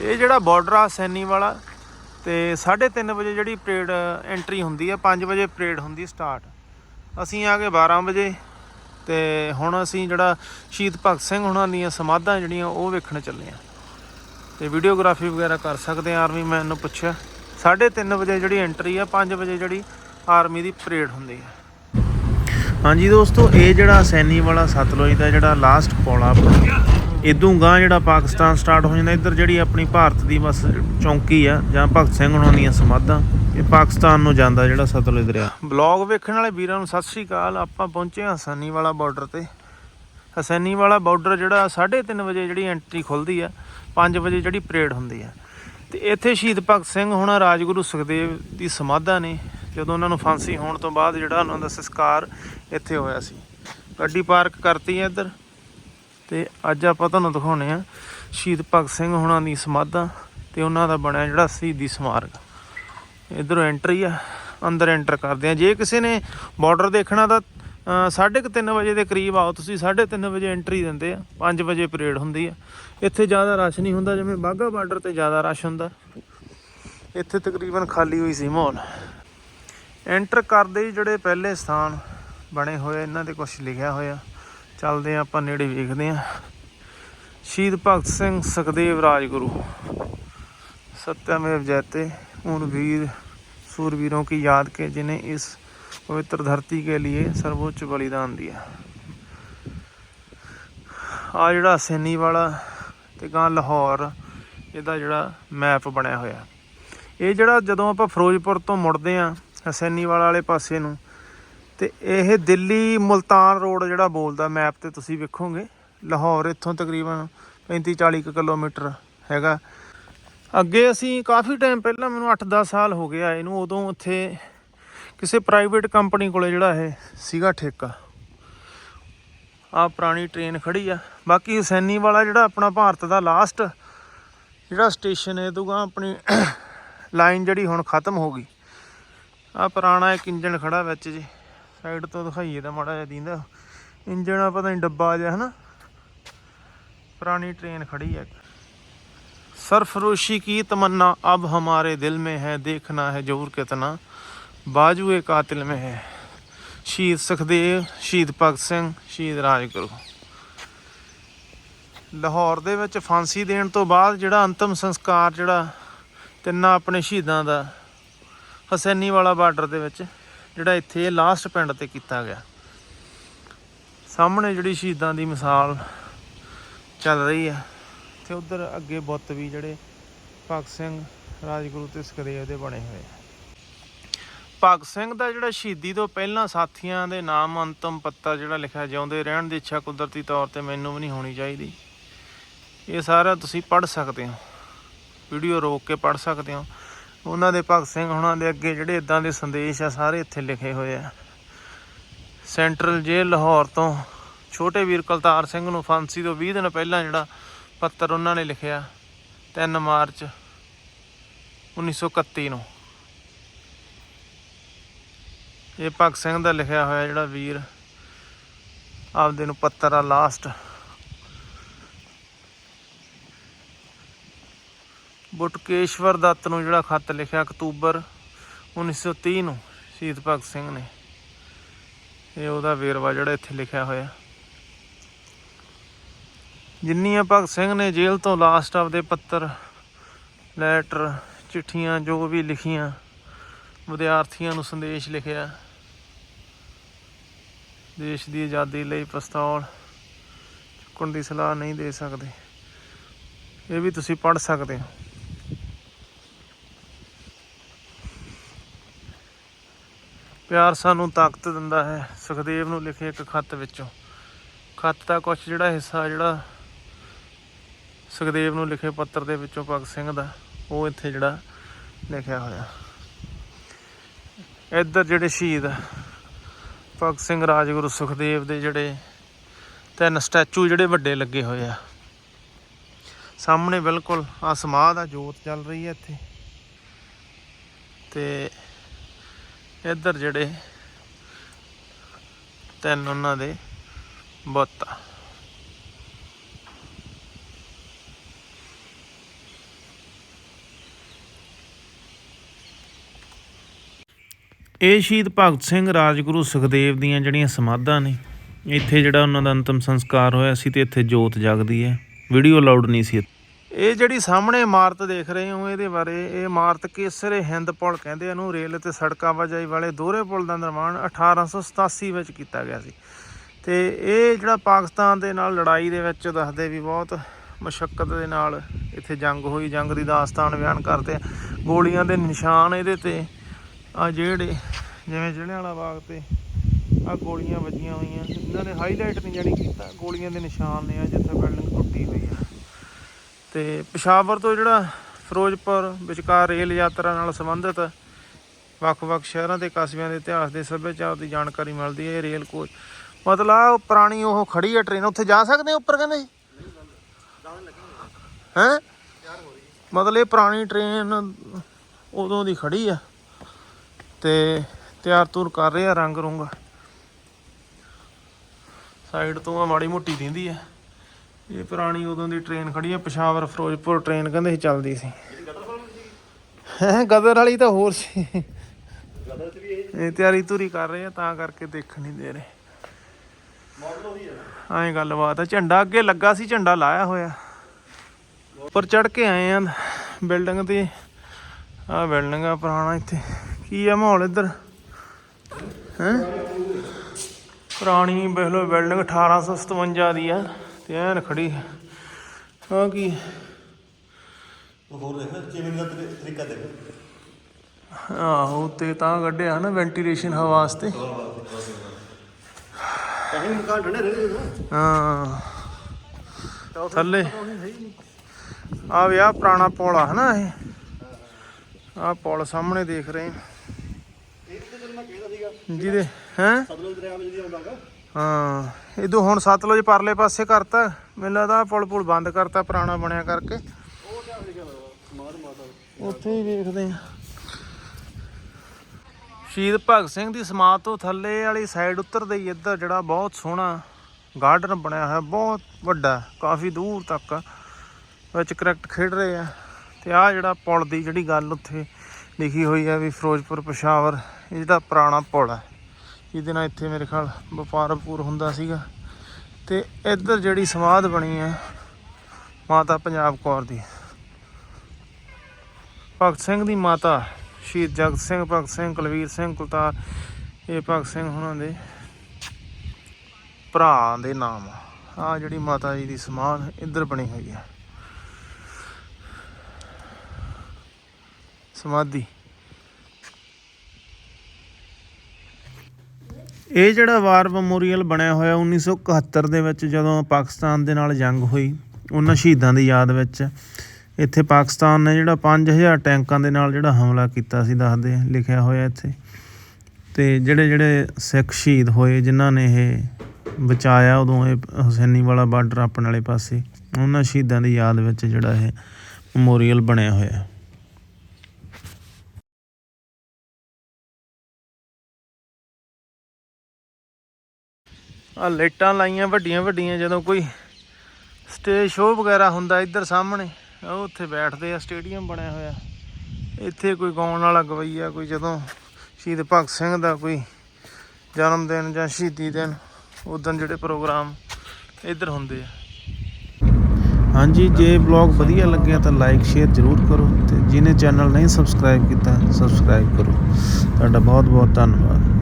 ਇਹ ਜਿਹੜਾ ਬਾਰਡਰ ਆ, ਸੈਨੀ ਵਾਲਾ, ਤੇ 3:30 ਵਜੇ ਜਿਹੜੀ ਪਰੇਡ ਐਂਟਰੀ ਹੁੰਦੀ ਆ 5 ਵਜੇ ਪਰੇਡ ਹੁੰਦੀ ਸਟਾਰਟ ਅਸੀਂ ਆ ਗਏ 12 ਵਜੇ, ਤੇ ਹੁਣ ਅਸੀਂ ਜਿਹੜਾ ਸ਼ਹੀਦ ਭਗਤ ਸਿੰਘ ਹੁਣਾਂ ਦੀਆਂ ਸਮਾਧਾਂ ਜਿਹੜੀਆਂ, ਉਹ ਵੇਖਣ ਚੱਲੇ ਆ। ਤੇ ਵੀਡੀਓਗ੍ਰਾਫੀ ਵਗੈਰਾ ਕਰ ਸਕਦੇ ਆ ਆਰਮੀ ਮੈਨ ਨੂੰ ਪੁੱਛਿਆ। 3:30 ਵਜੇ ਜਿਹੜੀ ਐਂਟਰੀ ਆ 5 ਵਜੇ ਜਿਹੜੀ ਆਰਮੀ ਦੀ ਪਰੇਡ ਹੁੰਦੀ ਆ। ਹਾਂਜੀ ਦੋਸਤੋ, ਇਹ ਜਿਹੜਾ ਸੈਨੀ ਵਾਲਾ ਸਤਲੁਜ ਦਾ ਜਿਹੜਾ ਲਾਸਟ ਪੁਲ ਆਪਣਾ ਇਦੋਂ ਗਾਂ ਜਿਹੜਾ ਪਾਕਿਸਤਾਨ ਸਟਾਰਟ ਹੋ ਜਾਂਦਾ, ਇੱਧਰ ਜਿਹੜੀ ਆਪਣੀ ਭਾਰਤ ਦੀ ਬਸ ਚੌਂਕੀ ਆ, ਜਾਂ ਭਗਤ ਸਿੰਘ ਹੁਣਾਂ ਦੀਆਂ ਸਮਾਧਾਂ, ਇਹ ਪਾਕਿਸਤਾਨ ਨੂੰ ਜਾਂਦਾ ਜਿਹੜਾ ਸਤਲੁਜ ਦਰਿਆ। ਬਲੌਗ ਵੇਖਣ ਵਾਲੇ ਵੀਰਾਂ ਨੂੰ ਸਤਿ ਸ੍ਰੀ ਅਕਾਲ। ਆਪਾਂ ਪਹੁੰਚੇ ਹਾਂ ਹਸੈਨੀ ਵਾਲਾ ਬਾਰਡਰ ਤੇ। ਹਸੈਨੀ ਵਾਲਾ ਬਾਰਡਰ ਜਿਹੜਾ 3:30 ਵਜੇ ਜਿਹੜੀ ਐਂਟਰੀ ਖੁੱਲਦੀ ਆ 5 ਵਜੇ ਜਿਹੜੀ ਪਰੇਡ ਹੁੰਦੀ ਆ। ਤੇ ਇੱਥੇ ਸ਼ਹੀਦ ਭਗਤ ਸਿੰਘ ਹੁਣਾਂ ਰਾਜਗੁਰੂ ਸੁਖਦੇਵ ਦੀ ਸਮਾਧਾਂ ਨੇ, ਜਦੋਂ ਉਹਨਾਂ ਨੂੰ ਫਾਂਸੀ ਹੋਣ ਤੋਂ ਬਾਅਦ ਜਿਹੜਾ ਉਹਨਾਂ ਦਾ ਸੰਸਕਾਰ ਇੱਥੇ ਹੋਇਆ ਸੀ। ਗੱਡੀ ਪਾਰਕ ਕਰਤੀ ਹੈ ਇੱਧਰ। ਤੇ ਅੱਜ ਆਪਾਂ ਤੁਹਾਨੂੰ ਦਿਖਾਉਣੇ ਆ ਸ਼ਹੀਦ ਭਗਤ ਸਿੰਘ ਹੁਣਾਂ ਦੀ ਸਮਾਧਾਂ ਤੇ ਉਹਨਾਂ ਦਾ ਬਣਿਆ ਜਿਹੜਾ ਸ਼ਹੀਦੀ ਸਮਾਰਕ। ਇਧਰੋਂ ਐਂਟਰੀ ਆ ਅੰਦਰ ਐਂਟਰ ਕਰਦੇ ਆ। ਜੇ ਕਿਸੇ ਨੇ ਬਾਰਡਰ ਦੇਖਣਾ ਤਾਂ ਅ, ਸਾਢੇ ਕੁ ਤਿੰਨ ਵਜੇ ਦੇ ਕਰੀਬ ਆਓ। ਤੁਸੀਂ 3:30 ਵਜੇ ਐਂਟਰੀ ਦਿੰਦੇ ਆ। 5 ਵਜੇ ਪਰੇਡ ਹੁੰਦੀ ਆ। ਇੱਥੇ ਜ਼ਿਆਦਾ ਰਸ਼ ਨਹੀਂ ਹੁੰਦਾ ਜਿਵੇਂ ਬਾਗਾ ਬਾਰਡਰ ਤੇ ਜ਼ਿਆਦਾ ਰਸ਼ ਹੁੰਦਾ। ਇੱਥੇ ਤਕਰੀਬਨ ਖਾਲੀ ਹੋਈ ਸੀ ਮਾਹੌਲ। ਐਂਟਰ ਕਰਦੇ ਹੀ ਜਿਹੜੇ ਪਹਿਲੇ ਸਥਾਨ ਬਣੇ ਹੋਏ ਇਹਨਾਂ ਤੇ ਕੁਝ ਲਿਖਿਆ ਹੋਇਆ। ਚੱਲਦੇ ਆ ਆਪਾਂ ਨੇੜੇ ਵੇਖਦੇ ਆ ਸ਼ਹੀਦ ਭਗਤ ਸਿੰਘ ਸੁਖਦੇਵ ਰਾਜਗੁਰੂ सत्यमेव जयते उन वीर सूरवीरों की याद के जिन्हें इस पवित्र धरती के लिए सर्वोच्च बलिदान दिया ਆ ਜਿਹੜਾ ਸੈਨੀ ਵਾਲਾ ਤੇ ਗਾਂ ਲਾਹੌਰ ਇਹਦਾ ਜਿਹੜਾ ਮੈਪ ਬਣਿਆ ਹੋਇਆ ਇਹ ਜਿਹੜਾ ਜਦੋਂ ਆਪਾਂ ਫਿਰੋਜ਼ਪੁਰ ਤੋਂ ਮੁੜਦੇ ਆ ਹਸੈਨੀ ਵਾਲਾ ਵਾਲੇ ਪਾਸੇ ਨੂੰ ਤੇ ਇਹ ਦਿੱਲੀ ਮੁਲਤਾਨ ਰੋਡ ਜਿਹੜਾ ਬੋਲਦਾ ਮੈਪ ਤੇ ਤੁਸੀਂ ਵੇਖੋਗੇ, ਲਾਹੌਰ ਇੱਥੋਂ ਤਕਰੀਬਨ 35 40 ਕਿਲੋਮੀਟਰ ਹੈਗਾ। ਅੱਗੇ ਅਸੀਂ ਕਾਫੀ ਟਾਈਮ ਪਹਿਲਾਂ ਮੈਨੂੰ 8-10 ਸਾਲ ਹੋ ਗਿਆ ਇਹਨੂੰ, ਉਦੋਂ ਉੱਥੇ ਕਿਸੇ ਪ੍ਰਾਈਵੇਟ ਕੰਪਨੀ ਕੋਲੇ ਜਿਹੜਾ ਇਹ ਸੀਗਾ ਠੇਕਾ। ਆ ਪੁਰਾਣੀ ਟ੍ਰੇਨ ਖੜੀ ਆ। ਬਾਕੀ ਸੈਨੀ ਵਾਲਾ ਜਿਹੜਾ ਆਪਣਾ ਭਾਰਤ ਦਾ ਲਾਸਟ ਜਿਹੜਾ ਸਟੇਸ਼ਨ ਹੈ ਤੋਂ ਆਪਣੀ ਲਾਈਨ ਜਿਹੜੀ ਹੁਣ ਖਤਮ ਹੋ ਗਈ। ਆ ਪੁਰਾਣਾ ਇੱਕ ਇੰਜਨ ਖੜਾ ਵਿੱਚ ਜੀ। ਸਾਈਡ ਤੋਂ ਦਿਖਾਈਏ ਤਾਂ ਮਾੜਾ ਜਿਹਾ ਦੀਂਦਾ। ਇੰਜਣ ਆ, ਪਤਾ ਨਹੀਂ ਡੱਬਾ ਜਿਹਾ, ਹਨਾ? ਪੁਰਾਣੀ ਟ੍ਰੇਨ ਖੜੀ ਹੈ ਸਰਫਰੋਸ਼ੀ ਕੀ ਤਮੰਨਾ, ਅਬ ਹਮਾਰੇ ਦਿਲ ਮੇ ਹੈ, ਦੇਖਣਾ ਹੈ ਜ਼ਰੂਰ ਕਿਤਨਾ। ਬਾਜੂਏ ਕਾਤਿਲ ਮੇ ਹੈ। ਸ਼ਹੀਦ ਸੁਖਦੇਵ, ਸ਼ਹੀਦ ਭਗਤ ਸਿੰਘ, ਸ਼ਹੀਦ ਰਾਜਗੁਰੂ। ਲਾਹੌਰ ਦੇ ਵਿੱਚ ਫਾਂਸੀ ਦੇਣ ਤੋਂ ਬਾਅਦ ਜਿਹੜਾ ਅੰਤਮ ਸੰਸਕਾਰ ਜਿਹੜਾ ਤਿੰਨਾਂ ਆਪਣੇ ਸ਼ਹੀਦਾਂ ਦਾ ਹਸੈਨੀ ਵਾਲਾ ਬਾਰਡਰ ਦੇ ਵਿੱਚ। ਜਿਹੜਾ ਇੱਥੇ ਲਾਸਟ ਪਿੰਡ ਤੇ ਕੀਤਾ ਗਿਆ। ਸਾਹਮਣੇ ਜਿਹੜੀ ਸ਼ਹੀਦਾਂ ਦੀ ਮਿਸਾਲ ਚੱਲ ਰਹੀ ਹੈ ਤੇ ਉਧਰ ਅੱਗੇ ਬੁੱਤ ਵੀ ਜਿਹੜੇ ਭਗਤ ਸਿੰਘ ਰਾਜਗੁਰੂ ਤੇ ਸੁਖਦੇਵ ਦੇ ਬਣੇ ਹੋਏ ਆ। ਭਗਤ ਸਿੰਘ ਦਾ ਜਿਹੜਾ ਸ਼ਹੀਦੀ ਤੋਂ ਪਹਿਲਾਂ ਸਾਥੀਆਂ ਦੇ ਨਾਮ ਅੰਤਮ ਪੱਤਾ ਜਿਹੜਾ ਲਿਖਿਆ, ਜਿਉਂਦੇ ਰਹਿਣ ਦੀ ਇੱਛਾ ਕੁਦਰਤੀ ਤੌਰ ਤੇ ਮੈਨੂੰ ਵੀ ਨਹੀਂ ਹੋਣੀ ਚਾਹੀਦੀ। ਇਹ ਸਾਰਾ ਤੁਸੀਂ ਪੜ੍ਹ ਸਕਦੇ ਹੋ। ਵੀਡੀਓ ਰੋਕ ਕੇ ਪੜ੍ਹ ਸਕਦੇ ਹੋ। ਉਹਨਾਂ ਦੇ ਭਗਤ ਸਿੰਘ ਹੁਣਾਂ ਦੇ ਅੱਗੇ ਜਿਹੜੇ ਇਦਾਂ ਦੇ ਸੰਦੇਸ਼ ਆ, ਸਾਰੇ ਇੱਥੇ ਲਿਖੇ ਹੋਏ ਆ। ਸੈਂਟਰਲ ਜੇਲ੍ਹ ਲਾਹੌਰ ਤੋਂ ਛੋਟੇ ਵੀਰ ਕਲਤਾਰ ਸਿੰਘ ਨੂੰ ਫਾਂਸੀ ਤੋਂ 20 ਦਿਨ ਪਹਿਲਾਂ ਜਿਹੜਾ ਪੱਤਰ ਉਹਨਾਂ ਨੇ ਲਿਖਿਆ 3 ਮਾਰਚ 1931 ਨੂੰ। ਇਹ ਭਗਤ ਸਿੰਘ ਦਾ ਲਿਖਿਆ ਹੋਇਆ ਜਿਹੜਾ ਵੀਰ ਆਪਦੇ ਨੂੰ ਪੱਤਰ ਆ, ਲਾਸਟ। ਬੁਟਕੇਸ਼ਵਰ ਦੱਤ ਨੂੰ ਜਿਹੜਾ ਖੱਤ ਲਿਖਿਆ ਅਕਤੂਬਰ 1930 ਨੂੰ ਸ਼ਹੀਦ ਭਗਤ ਸਿੰਘ ਨੇ। ਇਹ ਉਹਦਾ ਵੇਰਵਾ ਜਿਹੜਾ ਇੱਥੇ ਲਿਖਿਆ ਹੋਇਆ। ਜਿੰਨੀਆਂ ਭਗਤ ਸਿੰਘ ਨੇ ਜੇਲ੍ਹ ਤੋਂ ਲਾਸਟ ਆਪਦੇ ਪੱਤਰ ਲੈਟਰ ਚਿੱਠੀਆਂ ਜੋ ਵੀ ਲਿਖੀਆਂ, ਵਿਦਿਆਰਥੀਆਂ ਨੂੰ ਸੰਦੇਸ਼ ਲਿਖਿਆ। ਦੇਸ਼ ਦੀ ਆਜ਼ਾਦੀ ਲਈ ਪਸਤੌਲ ਚੁੱਕਣ ਦੀ ਸਲਾਹ ਨਹੀਂ ਦੇ ਸਕਦੇ। ਇਹ ਵੀ ਤੁਸੀਂ ਪੜ੍ਹ ਸਕਦੇ ਹੋ। ਪਿਆਰ ਸਾਨੂੰ ਤਾਕਤ ਦਿੰਦਾ ਹੈ। ਸੁਖਦੇਵ ਨੂੰ ਲਿਖੇ ਇੱਕ ਖੱਤ ਵਿੱਚੋਂ। ਖੱਤ ਦਾ ਕੁਝ ਜਿਹੜਾ ਹਿੱਸਾ ਜਿਹੜਾ ਸੁਖਦੇਵ ਨੂੰ ਲਿਖੇ ਪੱਤਰ ਦੇ ਵਿੱਚੋਂ ਭਗਤ ਸਿੰਘ ਦਾ, ਉਹ ਇੱਥੇ ਜਿਹੜਾ ਲਿਖਿਆ ਹੋਇਆ। ਇੱਧਰ ਜਿਹੜੇ ਸ਼ਹੀਦ ਭਗਤ ਸਿੰਘ ਰਾਜਗੁਰੂ ਸੁਖਦੇਵ ਦੇ ਜਿਹੜੇ ਤਿੰਨ ਸਟੈਚੂ ਜਿਹੜੇ ਵੱਡੇ ਲੱਗੇ ਹੋਏ ਆ। ਸਾਹਮਣੇ ਬਿਲਕੁਲ ਆ ਸਮਾਧ ਆ, ਜੋਤ ਚੱਲ ਰਹੀ ਹੈ ਇੱਥੇ। ਤੇ ਇੱਧਰ ਜਿਹੜੇ ਤਿੰਨ ਉਹਨਾਂ ਦੇ ਬੁੱਤ ਆ। ਇਹ ਸ਼ਹੀਦ ਭਗਤ ਸਿੰਘ ਰਾਜਗੁਰੂ ਸੁਖਦੇਵ ਦੀਆਂ ਜਿਹੜੀਆਂ ਸਮਾਧਾਂ ਨੇ, ਇੱਥੇ ਜਿਹੜਾ ਉਹਨਾਂ ਦਾ ਅੰਤਮ ਸੰਸਕਾਰ ਹੋਇਆ ਸੀ ਤੇ ਇੱਥੇ ਜੋਤ ਜਗਦੀ ਹੈ। ਵੀਡੀਓ ਅਲਾਉਡ ਨਹੀਂ ਸੀ ਇਹ ਜਿਹੜੀ ਸਾਹਮਣੇ ਇਮਾਰਤ ਦੇਖ ਰਹੇ ਹੋ ਇਹਦੇ ਬਾਰੇ, ਇਹ ਇਮਾਰਤ ਕੇਸਰੇ ਹਿੰਦ ਪੁਲ ਕਹਿੰਦੇ ਇਹਨੂੰ, ਰੇਲ ਤੇ ਸੜਕ ਆਵਾਜਾਈ ਵਾਲੇ ਦੋਹਰੇ ਪੁਲ ਦਾ ਨਿਰਮਾਣ 1887 ਵਿੱਚ ਕੀਤਾ ਗਿਆ ਸੀ। ਤੇ ਇਹ ਜਿਹੜਾ ਪਾਕਿਸਤਾਨ ਦੇ ਨਾਲ ਲੜਾਈ ਦੇ ਵਿੱਚ ਦੱਸਦੇ ਵੀ ਬਹੁਤ ਮੁਸ਼ਕਲ ਦੇ ਨਾਲ ਇੱਥੇ ਜੰਗ ਹੋਈ, ਜੰਗ ਦੀ ਦਾਸਤਾਨ ਬਿਆਨ ਕਰਦੇ ਆ। ਗੋਲੀਆਂ ਦੇ ਨਿਸ਼ਾਨ ਇਹਦੇ ਤੇ, ਆ ਜਿਹੜੇ, ਜਿਵੇਂ ਜਲਿਆਂਵਾਲਾ ਬਾਗ ਤੇ ਆ ਗੋਲੀਆਂ ਵੱਜੀਆਂ ਹੋਈਆਂ। ਇਹਨਾਂ ਨੇ ਹਾਈਲਾਈਟ ਨਹੀਂ ਜਾਣੀ ਕੀਤਾ, ਗੋਲੀਆਂ ਦੇ ਨਿਸ਼ਾਨ ਨੇ ਆ ਜਿੱਥੇ ਬਿਲਡਿੰਗ ਤੇ ਪਸ਼ਾਵਰ ਤੋਂ ਜਿਹੜਾ ਫਿਰੋਜ਼ਪੁਰ ਵਿਚਕਾਰ ਰੇਲ ਯਾਤਰਾ ਨਾਲ ਸੰਬੰਧਿਤ ਵੱਖ-ਵੱਖ ਸ਼ਹਿਰਾਂ ਤੇ ਕਸਬਿਆਂ ਦੇ ਇਤਿਹਾਸ ਦੇ ਸੱਭਿਆਚਾਰ ਦੀ ਜਾਣਕਾਰੀ ਮਿਲਦੀ ਹੈ ਇਹ ਰੇਲ ਕੋਚ। ਮਤਲਬ ਆ ਪੁਰਾਣੀ ਉਹ ਖੜੀ ਆ ਟ੍ਰੇਨ ਉੱਥੇ ਜਾ ਸਕਦੇ ਆ ਉੱਪਰ ਕਹਿੰਦੇ? ਹੈ? ਮਤਲਬ ਇਹ ਪੁਰਾਣੀ ਟ੍ਰੇਨ ਉਦੋਂ ਦੀ ਖੜੀ ਆ ਤੇ ਤਿਆਰ ਤੁਰ ਕਰ ਰਿਹਾ ਰੰਗ ਰੁੰਗ। ਸਾਈਡ ਤੋਂ ਆ ਮਾੜੀ ਮੋਟੀ ਦਿੰਦੀ ਆ ਇਹ ਪੁਰਾਣੀ ਉਦੋਂ ਦੀ ਟ੍ਰੇਨ ਖੜੀ ਆ, ਪਸ਼ਾਵਰ ਫਿਰੋਜ਼ਪੁਰ ਟ੍ਰੇਨ ਕਹਿੰਦੇ ਸੀ ਚੱਲਦੀ ਸੀ। ਹੈ, ਗਦਰ ਵਾਲੀ ਤਾਂ ਹੋਰ ਸੀ। ਇਹ ਤਿਆਰੀ ਤੁਰੀ ਕਰ ਰਹੇ ਆ, ਤਾਂ ਕਰਕੇ ਦੇਖ ਨਹੀਂ ਦੇ ਰਹੇ। ਐਂ ਗੱਲਬਾਤ ਆ, ਝੰਡਾ ਅੱਗੇ ਲੱਗਾ ਸੀ, ਝੰਡਾ ਲਾਇਆ ਹੋਇਆ। ਉੱਪਰ ਚੜ ਕੇ ਆਏ ਆ ਬਿਲਡਿੰਗ ਤੇ। ਆ ਬਿਲਡਿੰਗ ਆ ਪੁਰਾਣਾ ਇੱਥੇ। ਕੀ ਆ ਮਾਹੌਲ ਇੱਧਰ? ਹੈ? ਪੁਰਾਣੀ ਵੇਖ ਲਓ, ਬਿਲਡਿੰਗ 1857 ਦੀ ਆ। ਤੇ ਐਨ ਖੜੀ ਆ ਕੀ? ਹੋਰ ਦੇਖ ਚਿਮਨੀ ਦਾ ਤਰੀ- ਤਰੀਕਾ ਦੇਖ ਆਹੋ ਤੇ ਤਾਂ ਕੱਢਿਆ ਨਾ ਵੈਂਟੀਲੇਸ਼ਨ ਹਵਾ ਵਾਸਤੇ। ਕਹੀਂ ਮਕਾਨ ਠੰਡੇ ਰਹਿੰਦੇ ਨੇ। ਹਾਂ। ਥੱਲੇ। ਆ ਵੀ ਆ ਪੁਰਾਣਾ ਪੁਲ ਆ ਹਨਾ ਇਹ। ਆ ਪੁਲ ਸਾਹਮਣੇ ਦੇਖ ਰਹੇ ਹਾਂ। ਮੈਂ ਕਹਿੰਦਾ ਸੀਗਾ ਜਿਹਦੇ ਹੈ? ਸਤਲੁਜ ਦਰਿਆ ਵਿੱਚ ਦੀ ਆਉਂਦਾਗਾ ਹਾਂ ਇਦੋਂ ਹੁਣ ਸਤਲੁਜ ਪਰਲੇ ਪਾਸੇ ਕਰਤਾ। ਮੈਨੂੰ ਲੱਗਦਾ ਪੁਲ ਪੁਲ ਬੰਦ ਕਰਤਾ ਪੁਰਾਣਾ ਬਣਿਆ ਕਰਕੇ। ਉਹ ਕਿਆ ਸੀਗਾ? ਮਾਰ ਮਾਤਾ ਉੱਥੇ ਹੀ ਵੇਖਦੇ ਆ ਸ਼ਹੀਦ ਭਗਤ ਸਿੰਘ ਦੀ ਸਮਾਧ ਤੋਂ ਥੱਲੇ ਵਾਲੀ ਸਾਈਡ ਉਤਰਦੇ ਹੀ ਇੱਧਰ ਜਿਹੜਾ ਬਹੁਤ ਸੋਹਣਾ ਗਾਰਡਨ ਬਣਿਆ ਹੋਇਆ ਬਹੁਤ ਵੱਡਾ ਕਾਫੀ ਦੂਰ ਤੱਕ। ਵਿੱਚ ਕ੍ਰਿਕਟ ਖੇਡ ਰਹੇ ਆ। ਤੇ ਆ ਜਿਹੜਾ ਪੁਲ ਦੀ ਜਿਹੜੀ ਗੱਲ ਉੱਥੇ ਲਿਖੀ ਹੋਈ ਹੈ ਵੀ ਫਿਰੋਜ਼ਪੁਰ ਪਸ਼ਾਵਰ, ਇਹ ਜਿਹੜਾ ਪੁਰਾਣਾ ਪੁਲ ਹੈ, ਜਿਹਦੇ ਨਾਲ ਇੱਥੇ ਮੇਰੇ ਖਿਆਲ ਵਪਾਰ ਪੂਰ ਹੁੰਦਾ ਸੀਗਾ। ਤੇ ਇੱਧਰ ਜਿਹੜੀ ਸਮਾਧ ਬਣੀ ਹੈ, ਮਾਤਾ ਪੰਜਾਬ ਕੌਰ ਦੀ। ਭਗਤ ਸਿੰਘ ਦੀ ਮਾਤਾ, ਸ਼ਹੀਦ ਜਗਤ ਸਿੰਘ, ਭਗਤ ਸਿੰਘ, ਕੁਲਵੀਰ ਸਿੰਘ, ਕੁਲਤਾਰ, ਇਹ ਭਗਤ ਸਿੰਘ ਉਹਨਾਂ ਦੇ ਭਰਾ ਦੇ ਨਾਮ ਆ। ਜਿਹੜੀ ਮਾਤਾ ਜੀ ਦੀ ਸਮਾਧ ਇੱਧਰ ਬਣੀ ਹੋਈ ਹੈ। ਸਮਾਧੀ। ਇਹ ਜਿਹੜਾ ਵਾਰ ਮੈਮੋਰੀਅਲ ਬਣਿਆ ਹੋਇਆ 1971 ਦੇ ਵਿੱਚ ਜਦੋਂ ਪਾਕਿਸਤਾਨ ਦੇ ਨਾਲ ਜੰਗ ਹੋਈ ਉਹਨਾਂ ਸ਼ਹੀਦਾਂ ਦੀ ਯਾਦ ਵਿੱਚ ਇੱਥੇ ਪਾਕਿਸਤਾਨ ਨੇ ਜਿਹੜਾ 5000 ਟੈਂਕਾਂ ਦੇ ਨਾਲ ਜਿਹੜਾ ਹਮਲਾ ਕੀਤਾ ਸੀ ਦੱਸਦੇ ਆ, ਲਿਖਿਆ ਹੋਇਆ ਇੱਥੇ। ਤੇ ਜਿਹੜੇ ਜਿਹੜੇ ਸਿੱਖ ਸ਼ਹੀਦ ਹੋਏ ਜਿਨ੍ਹਾਂ ਨੇ ਇਹ ਬਚਾਇਆ ਉਦੋਂ ਇਹ ਹੁਸੈਨੀ ਵਾਲਾ ਬਾਰਡਰ ਆਪਣੇ ਵਾਲੇ ਪਾਸੇ ਉਹਨਾਂ ਸ਼ਹੀਦਾਂ ਦੀ ਯਾਦ ਵਿੱਚ ਜਿਹੜਾ ਇਹ ਮੈਮੋਰੀਅਲ ਬਣਿਆ ਹੋਇਆ। ਆ ਲਾਈਟਾਂ ਲਾਈਆਂ ਵੱਡੀਆਂ ਵੱਡੀਆਂ, ਜਦੋਂ ਕੋਈ ਸਟੇਜ ਸ਼ੋਅ ਵਗੈਰਾ ਹੁੰਦਾ ਇੱਧਰ ਸਾਹਮਣੇ, ਉਹ ਉੱਥੇ ਬੈਠਦੇ ਆ ਸਟੇਡੀਅਮ ਬਣਿਆ ਹੋਇਆ। ਇੱਥੇ ਕੋਈ ਗਾਉਣ ਵਾਲਾ ਗਵਈਆ, ਕੋਈ ਜਦੋਂ ਸ਼ਹੀਦ ਭਗਤ ਸਿੰਘ ਦਾ ਕੋਈ ਜਨਮ ਦਿਨ ਜਾਂ ਸ਼ਹੀਦੀ ਦਿਨ ਉਦੋਂ ਜਿਹੜੇ ਪ੍ਰੋਗਰਾਮ ਇੱਧਰ ਹੁੰਦੇ ਆ। ਹਾਂਜੀ, ਜੇ ਬਲੌਗ ਵਧੀਆ ਲੱਗਿਆ ਤਾਂ ਲਾਈਕ ਸ਼ੇਅਰ ਜ਼ਰੂਰ ਕਰੋ ਤੇ ਜਿਹਨੇ ਚੈਨਲ ਨਹੀਂ ਸਬਸਕ੍ਰਾਈਬ ਕੀਤਾ ਸਬਸਕ੍ਰਾਈਬ ਕਰੋ। ਤੁਹਾਡਾ ਬਹੁਤ ਬਹੁਤ ਧੰਨਵਾਦ।